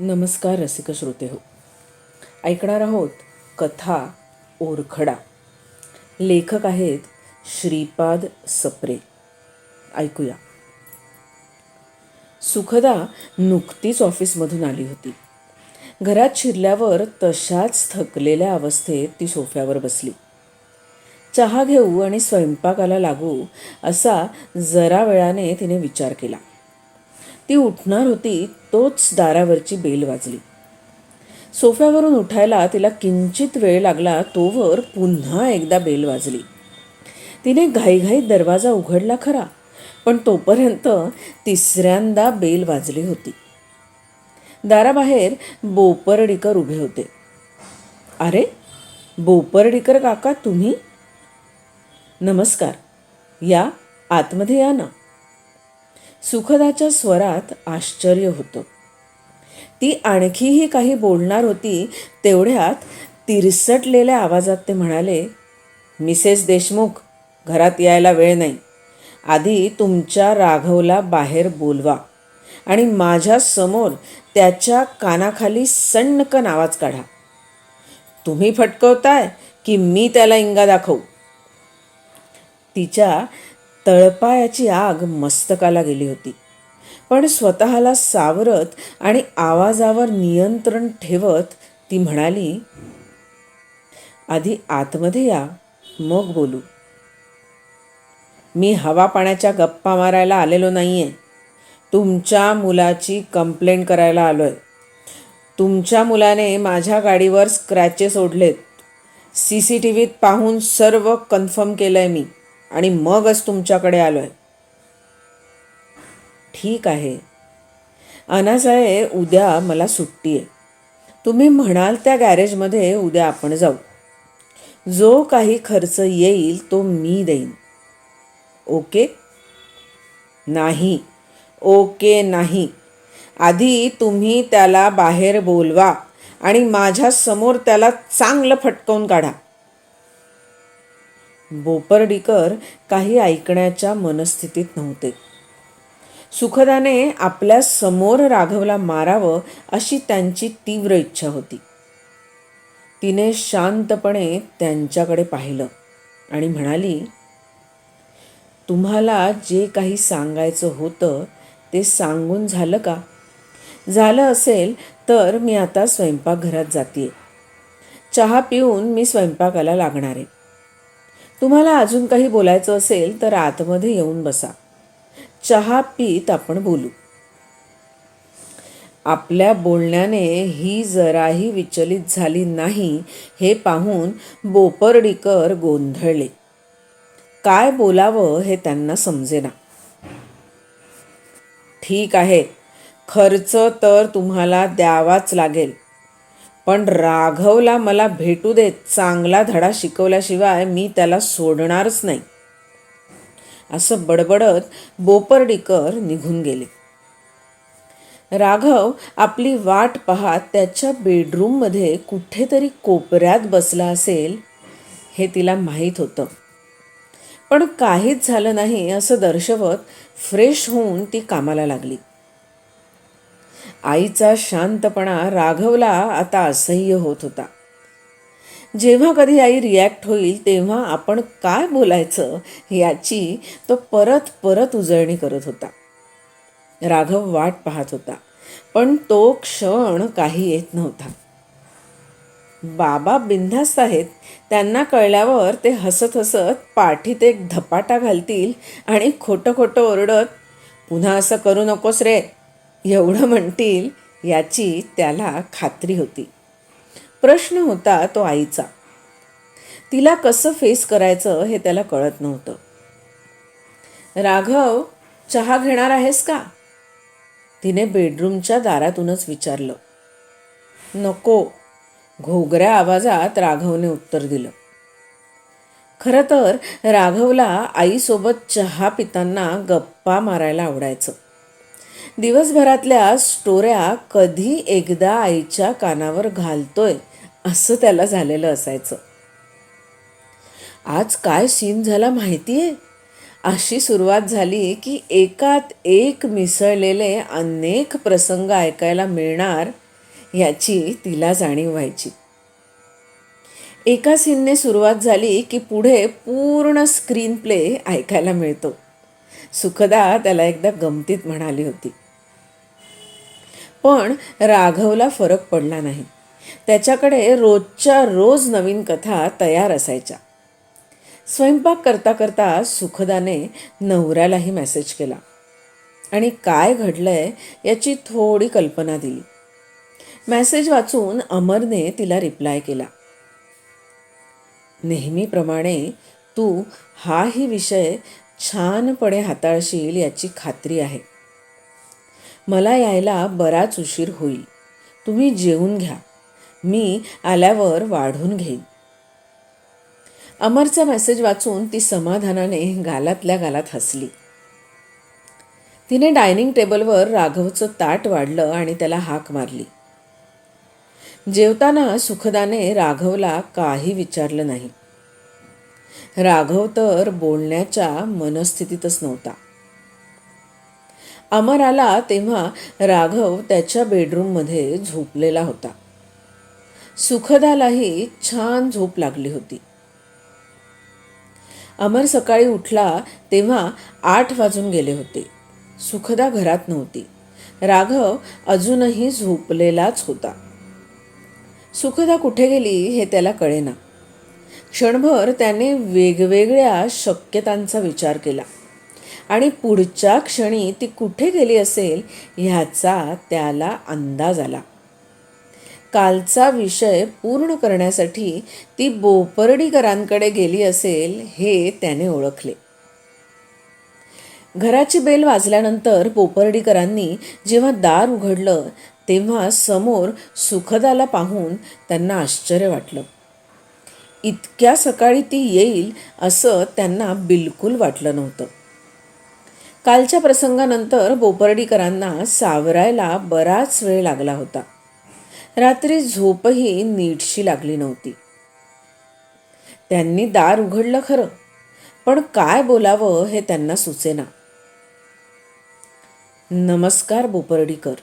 नमस्कार रसिक श्रोते हो. ऐकणार आहोत कथा ओरखडा. लेखक आहेत श्रीपाद सप्रे. ऐकूया. सुखदा नुकतीच ऑफिसमधून आली होती. घरात शिरल्यावर तशाच थकलेल्या अवस्थेत ती सोफ्यावर बसली. चहा घेऊ आणि स्वयंपाकाला लागू असा जरा वेळाने तिने विचार केला. ती उठणार होती तोच दारावरची बेल वाजली. सोफ्यावरून उठायला तिला किंचित वेळ लागला तोवर पुन्हा एकदा बेल वाजली. तिने घाईघाईत दरवाजा उघडला खरा पण तोपर्यंत तिसऱ्यांदा बेल वाजली होती. दाराबाहेर बोपर्डीकर उभे होते. अरे बोपर्डीकर काका तुम्ही? नमस्कार या आतमध्ये या ना. सुखदाच्या स्वरात आश्चर्य होतं. ती आणखीही काही बोलणार होती तेवढ्यात तिरसटलेल्या आवाजात ते म्हणाले मिसेस देशमुख घरात यायला वेळ नाही. आधी तुमच्या राघवला बाहेर बोलवा आणि माझ्यासमोर त्याच्या कानाखाली सण्णकन आवाज काढा. तुम्ही फटकवताय की मी त्याला इंगा दाखवू. तिच्या तळपायाची आग मस्तकाला गेली होती. पण स्वतःला सावरत आणि आवाजावर नियंत्रण ठेवत ती म्हणाली आधी आतमध्ये या मग बोलू. मी हवा पाण्याच्या गप्पा मारायला आलेलो नाही आहे तुमच्या मुलाची कंप्लेंट करायला आलो आहे तुमच्या मुलाने माझ्या गाडीवर स्क्रॅचेस ओढलेत. सी सी टी व्हीत पाहून सर्व कन्फर्म केलं आहे मी. आणि मगच तुमच्याकडे आलो आहे ठीक आहे. अनासाहेब उद्या मला सुट्टी आहे. तुम्ही म्हणाल त्या गॅरेजमध्ये उद्या आपण जाऊ. जो काही खर्च येईल तो मी देईन. ओके? नाही. ओके नाही. आधी तुम्ही त्याला बाहेर बोलवा आणि माझ्यासमोर त्याला चांगलं फटकवून काढा. बोपर्डीकर काही ऐकण्याच्या मनस्थितीत नव्हते. सुखदाने आपल्यासमोर राघवला मारावं अशी त्यांची तीव्र इच्छा होती. तिने शांतपणे त्यांच्याकडे पाहिलं आणि म्हणाली तुम्हाला जे काही सांगायचं होतं ते सांगून झालं का? झालं असेल तर मी आता स्वयंपाकघरात जाते चहा पिऊन मी स्वयंपाकाला लागणार आहे. तुम्हाला अजून काही बोलायचं असेल तर आतमध्ये येऊन बसा. चहा पीत आपण बोलू. आपल्या बोलण्याने ही जराही विचलित झाली नाही हे पाहून बोपर्डीकर गोंधळले. काय बोलावं हे त्यांना समजेना. ठीक आहे खर्च तर तुम्हाला द्यावाच लागेल. पण राघवला मला भेटू देत चांगला धडा शिकवल्याशिवाय मी त्याला सोडणारच नाही. असं बडबडत बोपर्डीकर निघून गेले. राघव आपली वाट पाहत त्याच्या बेडरूममध्ये कुठेतरी कोपऱ्यात बसला असेल हे तिला माहीत होतं. पण काहीच झालं नाही असं दर्शवत फ्रेश होऊन ती कामाला लागली. आईचा शांतपणा राघवला आता असह्य होत होता. जेव्हा कधी आई रिॲक्ट होईल तेव्हा आपण काय बोलायचं याची तो परत परत उजळणी करत होता. राघव वाट पाहत होता पण तो क्षण काही येत नव्हता. बाबा बिनधास्त आहेत त्यांना कळल्यावर ते हसत हसत पाठीत एक धपाटा घालतील आणि खोटं खोटं ओरडत पुन्हा असं करू नकोस रे एवढं म्हणतील याची त्याला खात्री होती. प्रश्न होता तो आईचा. तिला कसं फेस करायचं हे त्याला कळत नव्हतं. राघव चहा घेणार आहेस का? तिने बेडरूमच्या दारातूनच विचारलं. नको. घोगऱ्या आवाजात राघवने उत्तर दिलं. खरं तर राघवला आईसोबत चहा पिताना गप्पा मारायला आवडायचं. दिवसभरातल्या स्टोऱ्या कधी एकदा आईच्या कानावर घालतोय असं त्याला झालेलं असायचं. आज काय सीन झाला माहितीये? अशी सुरुवात झाली की एकात एक मिसळलेले अनेक प्रसंग ऐकायला मिळणार याची तिला जाणीव व्हायची. एका सीनने सुरुवात झाली की पुढे पूर्ण स्क्रीन प्ले ऐकायला मिळतो. सुखदा त्याला एकदा गमतीत म्हणाली होती. पण राघवला फरक पडला नाही. त्याच्याकडे रोजच्या रोज नवीन कथा तयार असायच्या. स्वयंपाक करता करता सुखदाने नवऱ्यालाही मेसेज केला. आणि काय घडलंय याची थोडी कल्पना दिली. मेसेज वाचून अमरने तिला रिप्लाय केला. नेहमीप्रमाणे तू हाही विषय छानपणे हाताळशील याची खात्री आहे. मला यायला बराच उशीर होईल. तुम्ही जेवून घ्या. मी आल्यावर वाढून घेईन. अमरचा मेसेज वाचून ती समाधानाने गालातल्या गालात हसली. तिने डायनिंग टेबलवर राघवचं ताट वाढलं आणि त्याला हाक मारली. जेवताना सुखदाने राघवला काही विचारलं नाही. राघव तर बोलण्याच्या मनस्थितीतच नव्हता. अमर आला तेव्हा राघव त्याच्या बेडरूममध्ये झोपलेला होता. सुखदालाही छान झोप लागली होती. अमर सकाळी उठला तेव्हा आठ वाजून गेले होते. सुखदा घरात नव्हती. राघव अजूनही झोपलेलाच होता. सुखदा कुठे गेली हे त्याला कळेना. क्षणभर त्याने वेगवेगळ्या शक्यतांचा विचार केला. आणि पुढच्या क्षणी ती कुठे गेली असेल ह्याचा त्याला अंदाज आला. कालचा विषय पूर्ण करण्यासाठी ती बोपर्डीकरांकडे गेली असेल हे त्याने ओळखले. घराची बेल वाजल्यानंतर पोपर्डीकरांनी जेव्हा दार उघडलं तेव्हा समोर सुखदाला पाहून त्यांना आश्चर्य वाटलं. इतक्या सकाळी ती येईल असं त्यांना बिलकुल वाटलं नव्हतं. कालच्या प्रसंगानंतर बोपर्डीकरांना सावरायला बराच वेळ लागला होता. रात्री झोपही नीटशी लागली नव्हती. त्यांनी दार उघडलं खरं पण काय बोलावं हे त्यांना सुचेना. नमस्कार बोपर्डीकर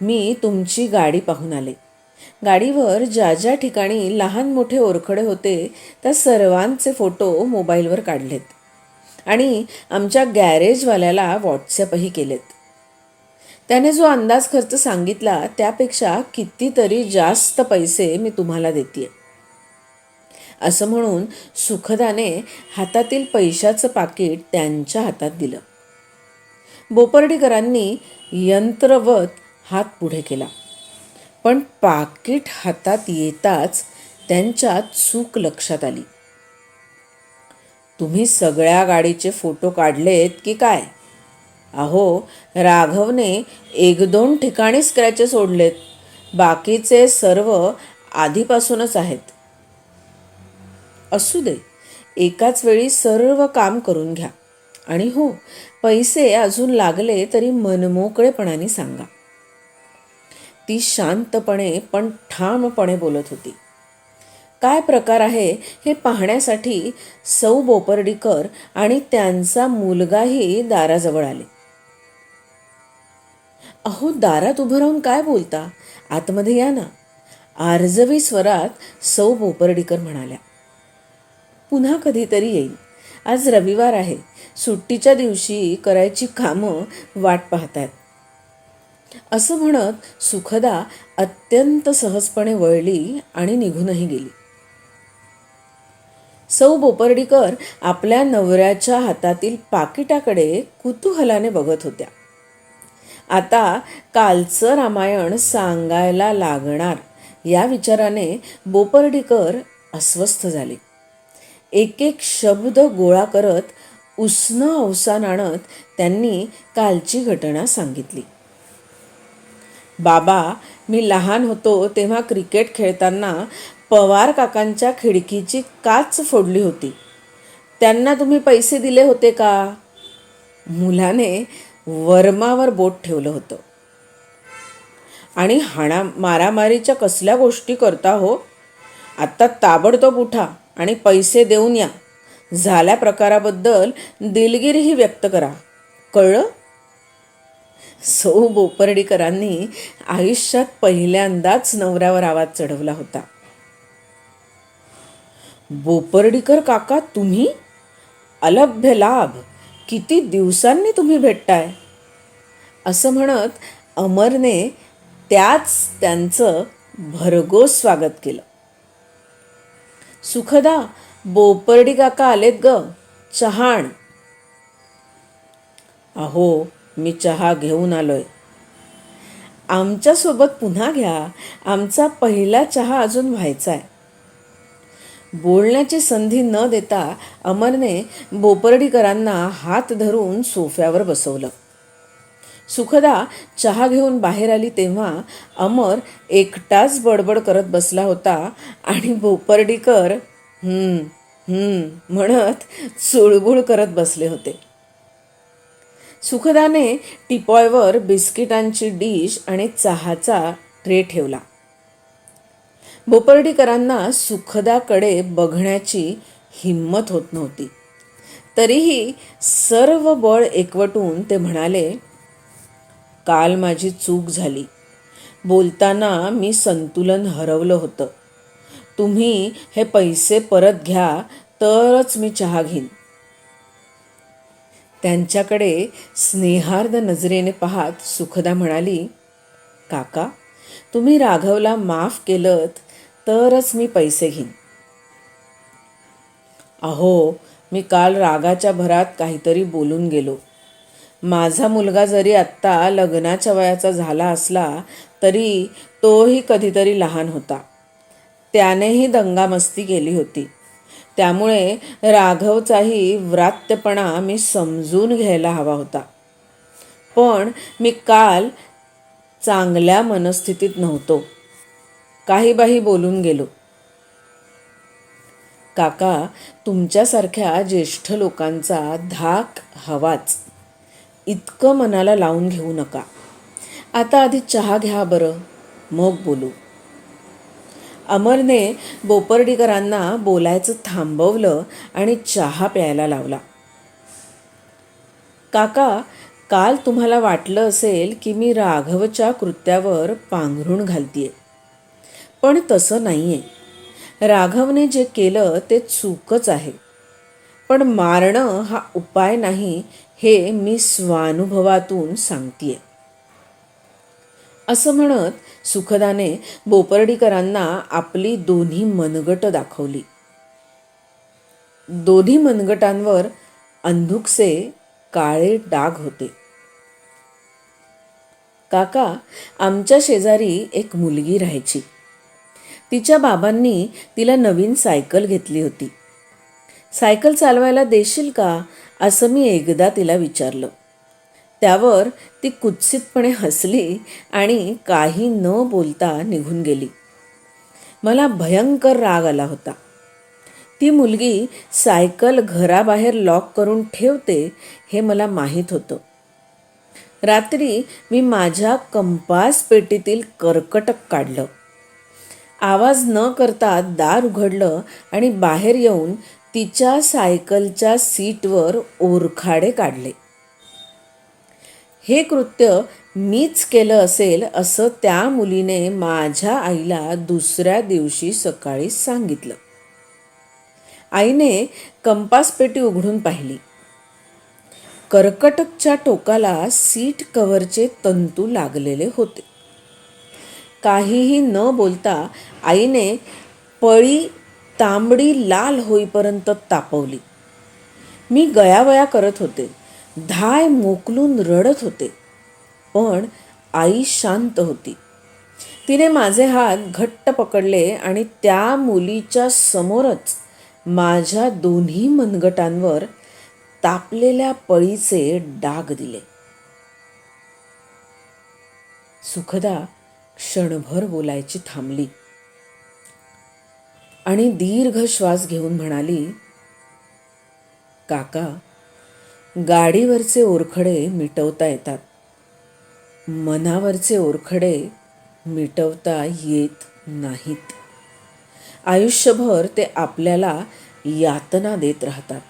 मी तुमची गाडी पाहून आले. गाडीवर ज्या ज्या ठिकाणी लहान मोठे ओरखडे होते त्या सर्वांचे फोटो मोबाईलवर काढलेत. आणि आमच्या गॅरेजवाल्याला व्हॉट्सॲपही केलेत. त्याने जो अंदाज खर्च सांगितला त्यापेक्षा कितीतरी जास्त पैसे मी तुम्हाला देते असं म्हणून सुखदाने हातातील पैशाचं पाकिट त्यांच्या हातात दिलं. बोपर्डीकरांनी यंत्रवत हात पुढे केला. पण पाकिट हातात येताच त्यांच्या चूक लक्षात आली. तुम्ही सगळ्या गाडीचे फोटो काढलेत की काय? अहो राघवने एक दोन ठिकाणी स्क्रॅचेस सोडलेत बाकीचे सर्व आधीपासूनच आहेत. असू दे एकाच वेळी सर्व काम करून घ्या. आणि हो पैसे अजून लागले तरी मनमोकळेपणाने सांगा. ती शांतपणे पण ठामपणे बोलत होती. काय प्रकार आहे हे पाहण्यासाठी सौ बोपर्डीकर आणि त्यांचा मुलगाही दाराजवळ आले. अहो दारात उभं राहून काय बोलता? आतमध्ये या ना. आर्जवी स्वरात सौ बोपर्डीकर म्हणाल्या. पुन्हा कधीतरी येईल. आज रविवार आहे. सुट्टीच्या दिवशी करायची कामं वाट पाहतायत. असं म्हणत सुखदा अत्यंत सहजपणे वळली आणि निघूनही गेली. सौ बोपर्डीकर आपल्या नवऱ्याच्या हातातील पाकिटाकडे कुतूहलाने बघत होत्या. आता कालचं रामायण सांगायला लागणार या विचाराने बोपर्डीकर अस्वस्थ झाले. एक एक शब्द गोळा करत उष्ण अवसान आणत त्यांनी कालची घटना सांगितली. बाबा मी लहान होतो तेव्हा क्रिकेट खेळताना पवार काकांच्या खिडकीची काच फोडली होती. त्यांना तुम्ही पैसे दिले होते का? मुलाने वर्मावर बोट ठेवलं होतं. आणि हाणा मारामारीच्या कसल्या गोष्टी करता हो? आत्ता ताबडतोब उठा आणि पैसे देऊन या. झाल्या प्रकाराबद्दल दिलगिरीही व्यक्त करा. कळलं? सौ बोपर्डीकरांनी आयुष्यात पहिल्यांदाच नवऱ्यावर आवाज चढवला होता. बोपर्डीकर काका तुम्ही? अलभ्य लाभ किती दिवसांनी तुम्ही भेटताय? असं म्हणत अमरने त्याच त्यांचं भरघोस स्वागत केलं. सुखदा बोपर्डी काका आलेत ग चहाण. अहो मी चहा घेऊन आलोय. आमच्यासोबत पुन्हा घ्या आमचा पहिला चहा अजून व्हायचा आहे बोलण्याची संधी न देता अमरने बोपर्डीकरांना हात धरून सोफ्यावर बसवलं. सुखदा चहा घेऊन बाहेर आली तेव्हा अमर एकटाच बडबड करत बसला होता आणि बोपर्डीकर म्हणत चुळबुळ करत बसले होते. सुखदाने टिपॉयवर बिस्किटांची डिश आणि चहाचा ट्रे ठेवला. बोपर्डीकरांना सुखदाकडे बघण्याची हिंमत होत नव्हती. तरीही सर्व बळ एकवटून ते म्हणाले काल माझी चूक झाली. बोलताना मी संतुलन हरवलं होतं. तुम्ही हे पैसे परत घ्या तरच मी चहा घेईन. त्यांच्याकडे स्नेहार्द नजरेने पाहत सुखदा म्हणाली काका तुम्ही राघवला माफ केलं तरच मी पैसे घेईन. अहो मी काल रागाच्या भरात काहीतरी बोलून गेलो. माझा मुलगा जरी आत्ता लग्नाच्या वयाचा झाला असला तरी तोही कधीतरी लहान होता. त्यानेही दंगामस्ती केली होती. त्यामुळे राघवचाही व्रात्यपणा मी समजून घ्यायला हवा होता. पण मी काल चांगल्या मनस्थितीत नव्हतो. काही बाही बोलून गेलो. काका तुमच्यासारख्या ज्येष्ठ लोकांचा धाक हवाच. इतकं मनाला लावून घेऊ नका. आता आधी चहा घ्या बरं. मग बोलू. अमरने बोपर्डीकरांना बोलायचं थांबवलं आणि चहा प्यायला लावला. काका काल तुम्हाला वाटलं असेल की मी राघवच्या कृत्यावर पांघरून घालतीये. पण तसं नाही आहे राघवने जे केलं ते चूकच आहे. पण मारणं हा उपाय नाही हे मी स्वानुभवातून सांगतीये. असं म्हणत सुखदाने बोपर्डीकरांना आपली दोन्ही मनगट दाखवली. दोन्ही मनगटांवर अंधुकसे काळे डाग होते. काका आमच्या शेजारी एक मुलगी राहायची. तिच्या बाबांनी तिला नवीन सायकल घेतली होती. सायकल चालवायला देशील का? असं मी एकदा तिला विचारलं. त्यावर ती कुत्सितपणे हसली आणि काही न बोलता निघून गेली. मला भयंकर राग आला होता. ती मुलगी सायकल घराबाहेर लॉक करून ठेवते हे मला माहीत होतं. रात्री मी माझ्या कंपास पेटीतील कर्कटक काढलं. आवाज न करता दार उघडलं आणि बाहेर येऊन तिच्या सायकलच्या सीटवर ओरखाडे काढले. हे कृत्य मीच केलं असेल असं त्या मुलीने माझ्या आईला दुसऱ्या दिवशी सकाळी सांगितलं. आईने कंपास पेटी उघडून पाहिली. कर्कटकच्या टोकाला सीट कव्हरचे तंतू लागलेले होते. काहीही न बोलता आईने पळी तांबडी लाल होईपर्यंत तापवली. मी गयावया करत होते. धाय मोकलून रडत होते. पण आई शांत होती. तिने माझे हात घट्ट पकडले आणि त्या मुलीच्या समोरच माझ्या दोन्ही मनगटांवर तापलेल्या पळीचे डाग दिले. सुखदा क्षणभर बोलायची थांबली. आणि दीर्घ श्वास घेऊन म्हणाली काका गाडीवरचे ओरखडे मिटवता येतात. मनावरचे ओरखडे मिटवता येत नाहीत. आयुष्यभर ते आपल्याला यातना देत राहतात.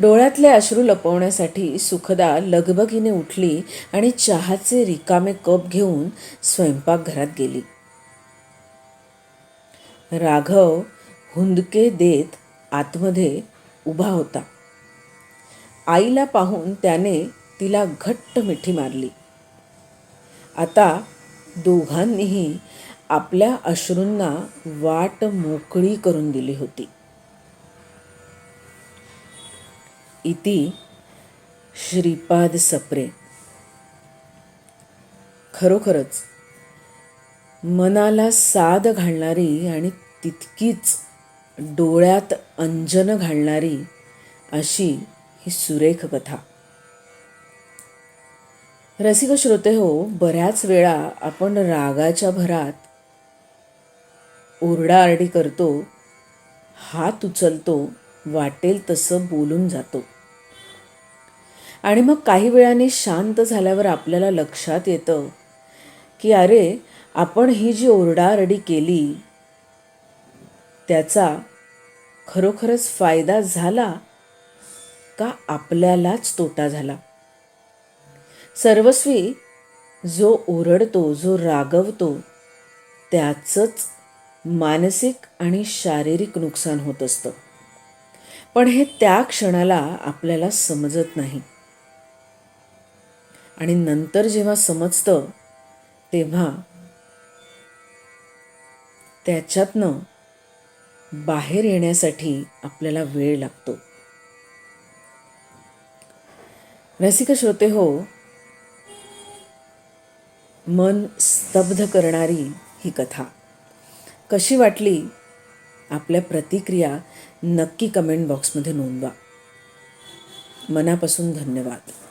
डोळ्यातले अश्रू लपवण्यासाठी सुखदा लगबगीने उठली आणि चहाचे रिकामे कप घेऊन स्वयंपाकघरात गेली. राघव हुंदके देत आतमध्ये उभा होता. आईला पाहून त्याने तिला घट्ट मिठी मारली. आता दोघांनीही आपल्या अश्रूंना वाट मोकळी करून दिली होती. इति श्रीपाद सप्रे खरोखरच मनाला साद घालणारी आणि तितकीच डोळ्यात अंजन घालणारी अशी ही सुरेख कथा रसिक श्रोते हो बऱ्याच वेळा आपण रागाच्या भरात ओरडाआरडी करतो हात उचलतो वाटेल तसं बोलून जातो. आणि मग काही वेळाने शांत झाल्यावर आपल्याला लक्षात येतं की अरे आपण ही जी ओरडारडी केली त्याचा खरोखरच फायदा झाला का आपल्यालाच तोटा झाला? सर्वस्वी जो ओरडतो जो रागवतो त्याचंच मानसिक आणि शारीरिक नुकसान होत असतं. पण हे त्या क्षणाला आपल्याला समजत नाही. आणि नंतर जेव्हा समजतं तेव्हा त्याच्यातनं बाहेर येण्यासाठी आपल्याला वेळ लागतो. रसिक श्रोते हो मन स्तब्ध करणारी ही कथा. कशी वाटली? आपल्या प्रतिक्रिया नक्की कमेंट बॉक्समध्ये नोंदवा. मनापासून धन्यवाद.